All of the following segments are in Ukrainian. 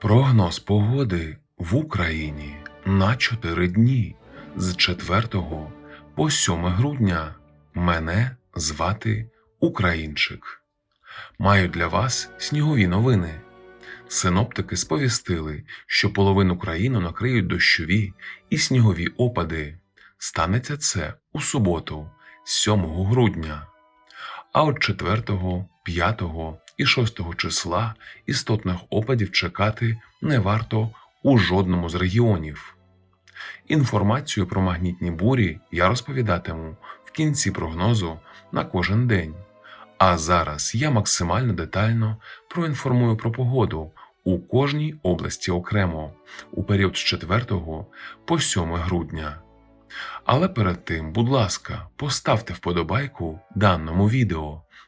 Прогноз погоди в Україні на 4 дні з 4 по 7 грудня. Мене звати Українчик. Маю для вас снігові новини. Синоптики сповістили, що половину країни накриють дощові і снігові опади. Станеться це у суботу, 7 грудня. А от 4, 5 і 6 числа істотних опадів чекати не варто у жодному з регіонів. Інформацію про магнітні бурі я розповідатиму в кінці прогнозу на кожен день. А зараз я максимально детально проінформую про погоду у кожній області окремо у період з 4 по 7 грудня. Але перед тим, будь ласка, поставте вподобайку даному відео,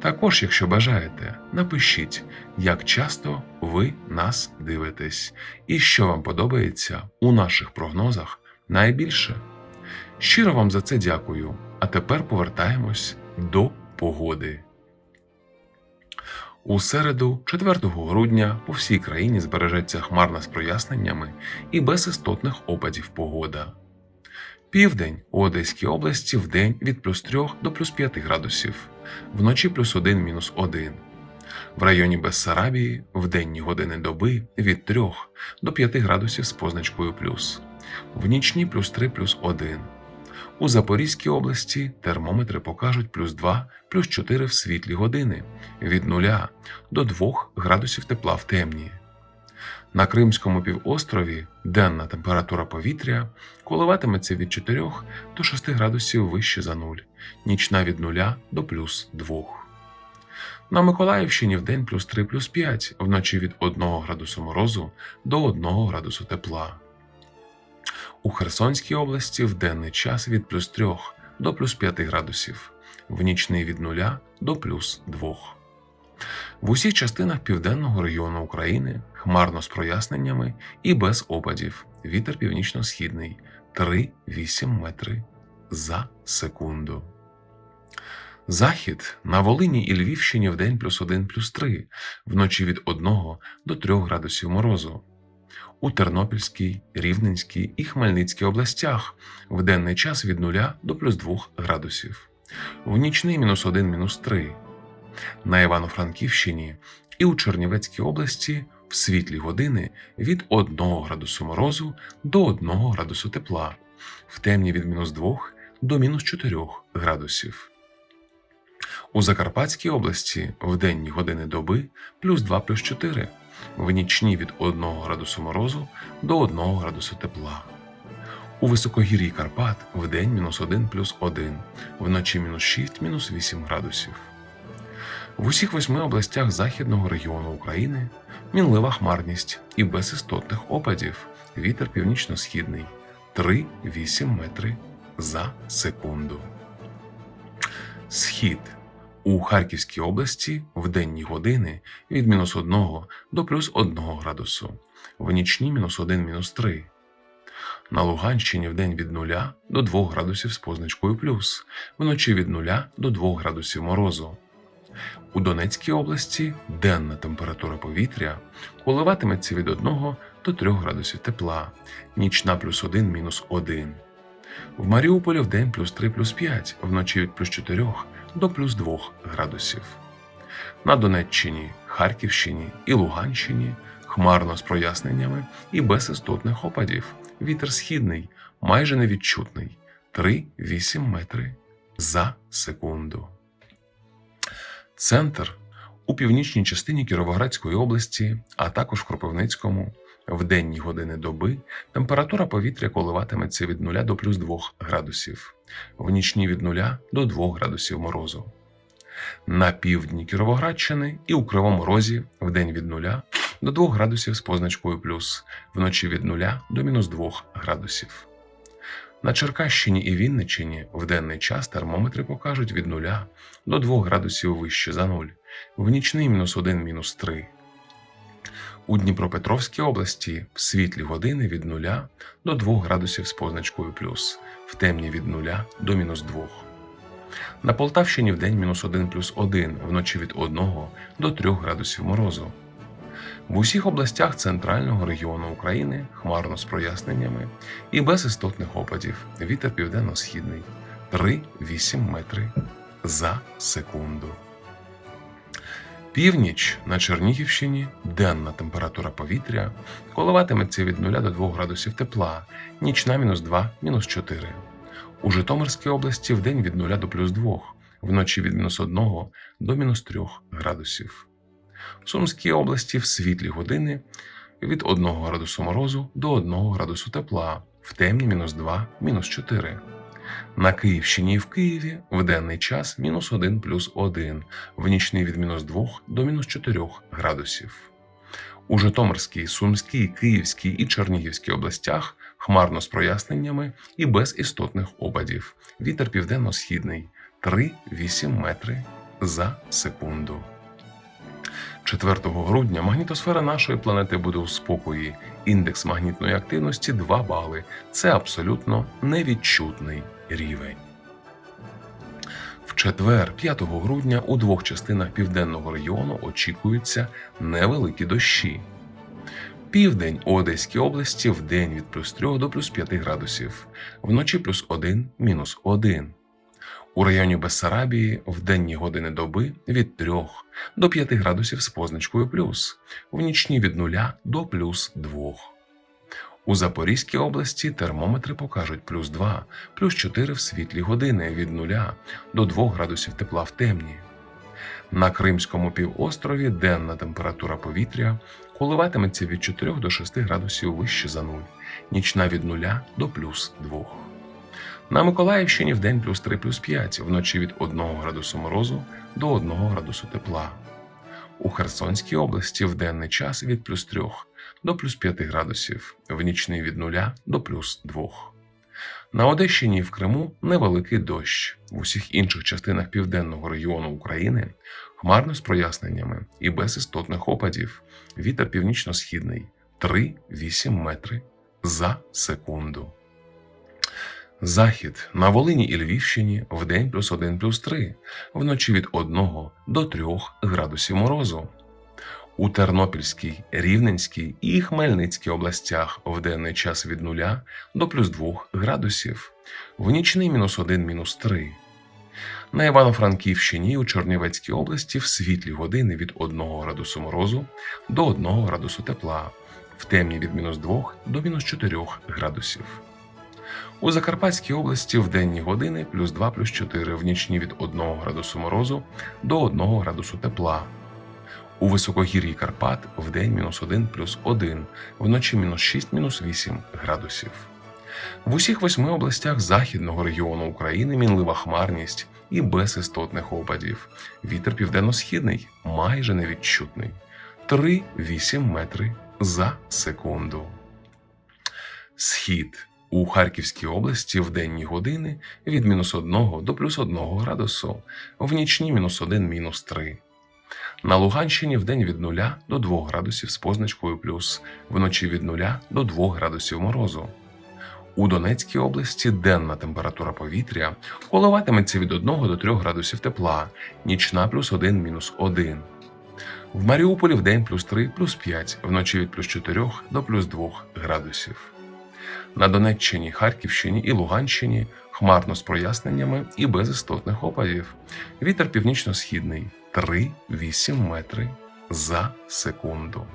Також, якщо бажаєте, напишіть, як часто ви нас дивитесь і що вам подобається у наших прогнозах найбільше. Щиро вам за це дякую. А тепер повертаємось до погоди. У середу, 4 грудня, по всій країні збережеться хмарна з проясненнями і без істотних опадів погода. Південь у Одеській області в день від плюс 3 до плюс 5 градусів, вночі плюс 1 мінус 1. В районі Бессарабії в денні години доби від 3 до 5 градусів з позначкою плюс, в нічні плюс 3 плюс 1. У Запорізькій області термометри покажуть плюс 2 плюс 4 в світлі години від 0 до 2 градусів тепла в темні. На Кримському півострові денна температура повітря коливатиметься від 4 до 6 градусів вище за нуль, нічна від 0 до плюс 2. На Миколаївщині в день плюс 3 плюс 5, вночі від 1 градусу морозу до 1 градусу тепла. У Херсонській області в денний час від плюс 3 до плюс 5 градусів, в нічний від 0 до плюс 2. В усіх частинах південного регіону України хмарно з проясненнями і без опадів. Вітер північно-східний 3-8 метри за секунду. Захід на Волині і Львівщині в день плюс 1 плюс 3, вночі від 1 до 3 градусів морозу. У Тернопільській, Рівненській і Хмельницькій областях в денний час від 0 до плюс 2 градусів, в нічний мінус 1 мінус 3. На Івано-Франківщині і у Чернівецькій області в світлі години від 1 градусу морозу до 1 градусу тепла, в темні від мінус 2 до мінус 4 градусів. У Закарпатській області в денні години доби плюс 2 плюс 4, в нічні від 1 градусу морозу до 1 градусу тепла. У високогір'ї Карпат в день мінус 1 плюс 1, вночі мінус 6 мінус 8 градусів. В усіх восьми областях західного регіону України мінлива хмарність і без істотних опадів. Вітер північно-східний 3-8 метри за секунду. Схід у Харківській області в денні години від мінус 1 до плюс 1 градусу, в нічні мінус 1 мінус 3. На Луганщині в день від 0 до 2 градусів з позначкою плюс, вночі від 0 до 2 градусів морозу. У Донецькій області денна температура повітря коливатиметься від 1 до 3 градусів тепла, нічна плюс 1 мінус 1. В Маріуполі в день плюс 3 плюс 5, вночі від плюс 4 до плюс 2 градусів. На Донеччині, Харківщині і Луганщині хмарно з проясненнями і без істотних опадів. Вітер східний, майже невідчутний 3-8 метри за секунду. Центр у північній частині Кіровоградської області, а також в Кропивницькому, в денні години доби температура повітря коливатиметься від 0 до плюс 2 градусів, в нічні від 0 до 2 градусів морозу. На півдні Кіровоградщини і у Кривому Розі в день від 0 до 2 градусів з позначкою плюс, вночі від 0 до мінус 2 градусів. На Черкащині і Вінниччині в денний час термометри покажуть від 0 до 2 градусів вище за 0, в нічний мінус 1 мінус 3. У Дніпропетровській області в світлі години від 0 до 2 градусів з позначкою плюс, в темні від 0 до мінус 2. На Полтавщині в день мінус 1 плюс 1, вночі від 1 до 3 градусів морозу. В усіх областях центрального регіону України хмарно з проясненнями і без істотних опадів. Вітер південно-східний 3-8 метри за секунду. Північ на Чернігівщині денна температура повітря коливатиметься від 0 до 2 градусів тепла, нічна мінус 2, мінус 4. У Житомирській області вдень від 0 до плюс 2, вночі від мінус 1 до мінус 3 градусів. В Сумській області в світлі години від 1 градусу морозу до 1 градусу тепла, в темні мінус 2, мінус 4. На Київщині і в Києві в денний час мінус 1 плюс 1, в нічний від мінус 2 до мінус 4 градусів. У Житомирській, Сумській, Київській і Чернігівській областях хмарно з проясненнями і без істотних опадів. Вітер південно-східний 3-8 метри за секунду. 4 грудня магнітосфера нашої планети буде у спокої. Індекс магнітної активності 2 бали. Це абсолютно невідчутний рівень. В четвер, 5 грудня, у двох частинах південного регіону очікуються невеликі дощі. Південь у Одеській області в день від плюс 3 до плюс 5 градусів, вночі плюс 1, мінус 1. У районі Бессарабії в денні години доби від 3 до 5 градусів з позначкою плюс, в нічні від 0 до плюс 2. У Запорізькій області термометри покажуть плюс 2, плюс 4 в світлі години від 0 до 2 градусів тепла в темні. На Кримському півострові денна температура повітря коливатиметься від 4 до 6 градусів вище за 0, нічна від 0 до плюс 2. На Миколаївщині в день плюс 3 плюс 5, вночі від 1 градусу морозу до 1 градусу тепла. У Херсонській області в денний час від плюс 3 до плюс 5 градусів, в нічний від 0 до плюс 2. На Одещині і в Криму невеликий дощ. В усіх інших частинах південного регіону України хмарно з проясненнями і без істотних опадів. Вітер північно-східний 3-8 метри за секунду. Захід на Волині і Львівщині в день плюс 1 плюс 3, вночі від 1 до 3 градусів морозу. У Тернопільській, Рівненській і Хмельницькій областях в денний час від 0 до плюс 2 градусів, в нічний мінус 1 мінус 3. На Івано-Франківщині і у Чернівецькій області в світлі години від 1 градусу морозу до 1 градусу тепла, в темні від мінус 2 до мінус 4 градусів. У Закарпатській області в денні години плюс 2 плюс 4, в нічні від 1 градусу морозу до 1 градусу тепла. У високогір'ї Карпат в день мінус 1 плюс 1, вночі мінус 6 мінус 8 градусів. В усіх восьми областях західного регіону України мінлива хмарність і без істотних опадів. Вітер південно-східний майже невідчутний 3-8 метри за секунду. Схід у Харківській області в денні години від мінус 1 до плюс 1 градусу, в нічні мінус 1 мінус 3. На Луганщині в день від 0 до 2 градусів з позначкою плюс, вночі від 0 до 2 градусів морозу. У Донецькій області денна температура повітря коливатиметься від 1 до 3 градусів тепла, нічна плюс 1 мінус 1. В Маріуполі в день плюс 3 плюс 5, вночі від плюс 4 до плюс 2 градусів. На Донеччині, Харківщині і Луганщині хмарно з проясненнями і без істотних опадів. Вітер північно-східний 3-8 метри за секунду.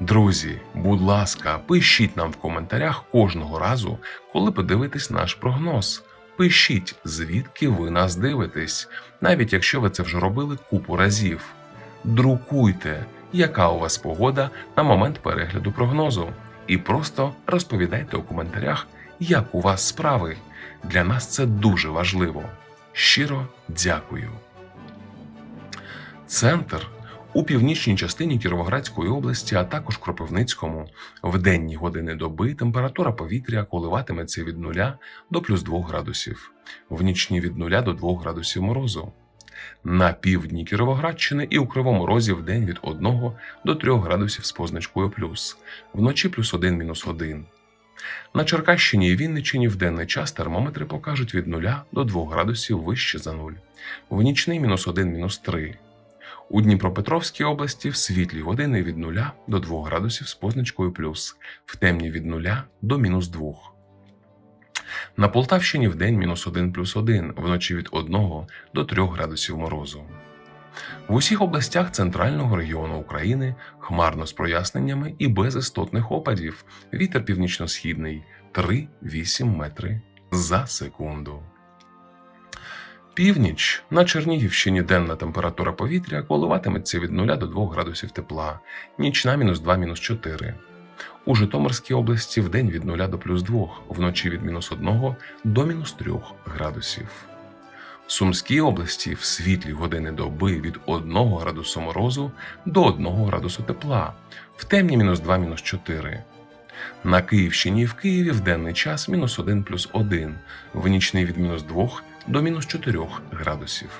Друзі, будь ласка, пишіть нам в коментарях кожного разу, коли подивитесь наш прогноз. Пишіть, звідки ви нас дивитесь, навіть якщо ви це вже робили купу разів. Друкуйте, яка у вас погода на момент перегляду прогнозу і просто розповідайте у коментарях, як у вас справи. Для нас це дуже важливо. Щиро дякую. Центр У північній частині Кіровоградської області, а також Кропивницькому, в денні години доби температура повітря коливатиметься від 0 до плюс 2 градусів, в нічні від 0 до 2 градусів морозу. На півдні Кіровоградщини і у Кривому Розі в день від 1 до 3 градусів з позначкою плюс, вночі плюс 1 мінус 1. На Черкащині і Вінниччині в денний час термометри покажуть від 0 до 2 градусів вище за 0, в нічний мінус 1 мінус 3. У Дніпропетровській області в світлі години від 0 до 2 градусів з позначкою плюс, в темні від 0 до мінус 2. На Полтавщині в день мінус 1 плюс 1, вночі від 1 до 3 градусів морозу. В усіх областях центрального регіону України хмарно з проясненнями і без істотних опадів. Вітер північно-східний 3-8 метри за секунду. Північ на Чернігівщині денна температура повітря коливатиметься від 0 до 2 градусів тепла, нічна мінус 2 мінус 4. У Житомирській області в день від 0 до плюс 2, вночі від мінус 1 до мінус 3 градусів. В Сумській області в світлі години доби від 1 градусу морозу до 1 градусу тепла, в темні мінус 2 мінус 4. На Київщині і в Києві в денний час мінус 1 плюс 1, в нічний від мінус 2 до мінус 4 градусів.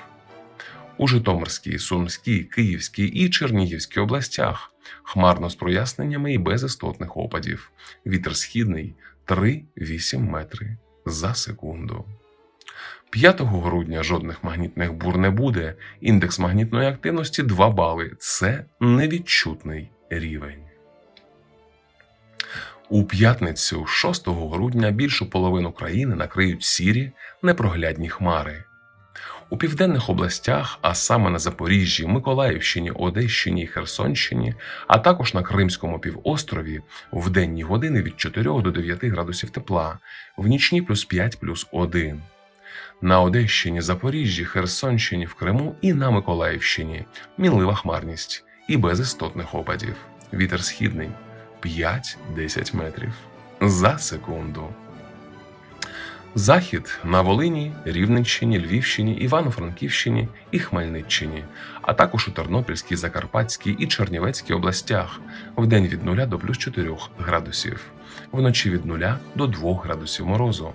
У Житомирській, Сумській, Київській і Чернігівській областях хмарно з проясненнями і без істотних опадів. Вітер східний 3-8 метри за секунду. 5 грудня жодних магнітних бур не буде. Індекс магнітної активності 2 бали. Це невідчутний рівень. У п'ятницю, 6 грудня, більшу половину країни накриють сірі непроглядні хмари. У південних областях, а саме на Запоріжжі, Миколаївщині, Одещині і Херсонщині, а також на Кримському півострові, в денні години від 4 до 9 градусів тепла, в нічні плюс 5 плюс 1. На Одещині, Запоріжжі, Херсонщині, в Криму і на Миколаївщині мінлива хмарність і без істотних опадів. Вітер східний 5-10 метрів за секунду. Захід на Волині, Рівненщині, Львівщині, Івано-Франківщині і Хмельниччині, а також у Тернопільській, Закарпатській і Чернівецькій областях вдень від 0 до плюс 4 градусів, вночі від 0 до 2 градусів морозу.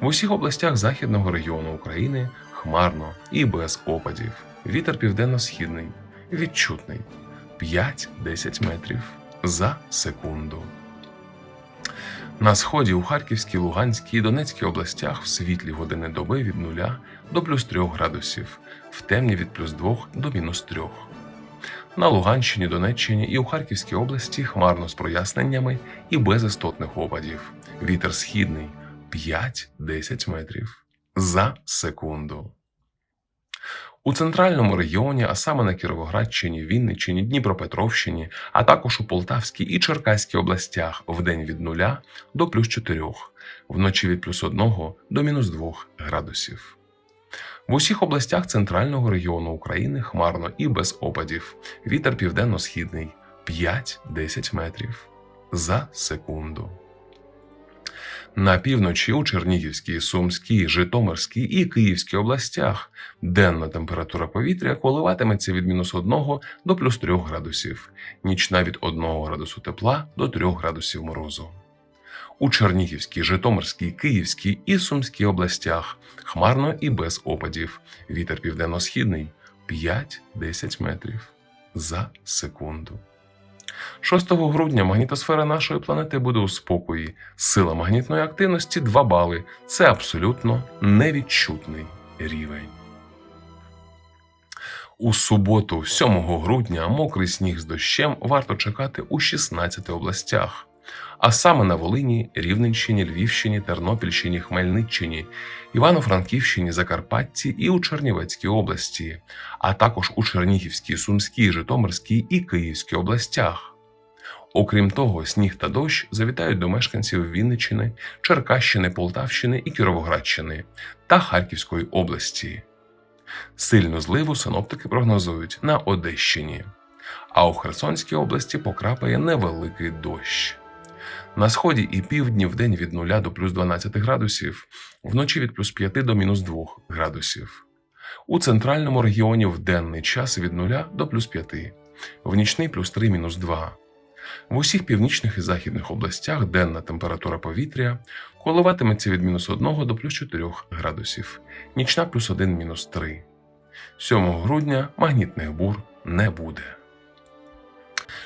В усіх областях західного регіону України хмарно і без опадів. Вітер південно-східний, відчутний 5-10 метрів за секунду. На сході у Харківській, Луганській і Донецькій областях в світлі години доби від 0 до плюс 3 градусів, в темні від плюс 2 до мінус 3. На Луганщині, Донеччині і у Харківській області хмарно з проясненнями і без істотних опадів. Вітер східний 5-10 метрів за секунду. У центральному регіоні, а саме на Кіровоградщині, Вінниччині, Дніпропетровщині, а також у Полтавській і Черкаській областях вдень від 0 до плюс 4, вночі від плюс 1 до мінус 2 градусів. В усіх областях центрального регіону України хмарно і без опадів. Вітер південно-східний 5-10 метрів за секунду. На півночі у Чернігівській, Сумській, Житомирській і Київській областях денна температура повітря коливатиметься від мінус 1 до плюс 3 градусів, нічна від 1 градусу тепла до 3 градусів морозу. У Чернігівській, Житомирській, Київській і Сумській областях хмарно і без опадів. Вітер південно-східний 5-10 метрів за секунду. 6 грудня магнітосфера нашої планети буде у спокої. Сила магнітної активності 2 бали. Це абсолютно невідчутний рівень. У суботу, 7 грудня, мокрий сніг з дощем варто чекати у 16 областях. А саме на Волині, Рівненщині, Львівщині, Тернопільщині, Хмельниччині, Івано-Франківщині, Закарпатті і у Чернівецькій області, а також у Чернігівській, Сумській, Житомирській і Київській областях. Окрім того, сніг та дощ завітають до мешканців Вінниччини, Черкащини, Полтавщини і Кіровоградщини та Харківської області. Сильну зливу синоптики прогнозують на Одещині, а у Херсонській області покрапає невеликий дощ. На сході і півдні в день від 0 до плюс 12 градусів, вночі від плюс 5 до мінус 2 градусів. У центральному регіоні в денний час від 0 до плюс 5, в нічний плюс 3 мінус 2. В усіх північних і західних областях денна температура повітря коливатиметься від мінус 1 до плюс 4 градусів, нічна плюс 1 мінус 3. 7 грудня магнітних бур не буде.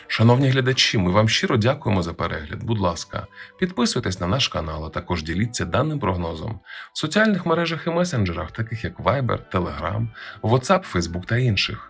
Шановні глядачі, ми вам щиро дякуємо за перегляд. Будь ласка, підписуйтесь на наш канал, а також діліться даним прогнозом в соціальних мережах і месенджерах, таких як Viber, Telegram, WhatsApp, Facebook та інших.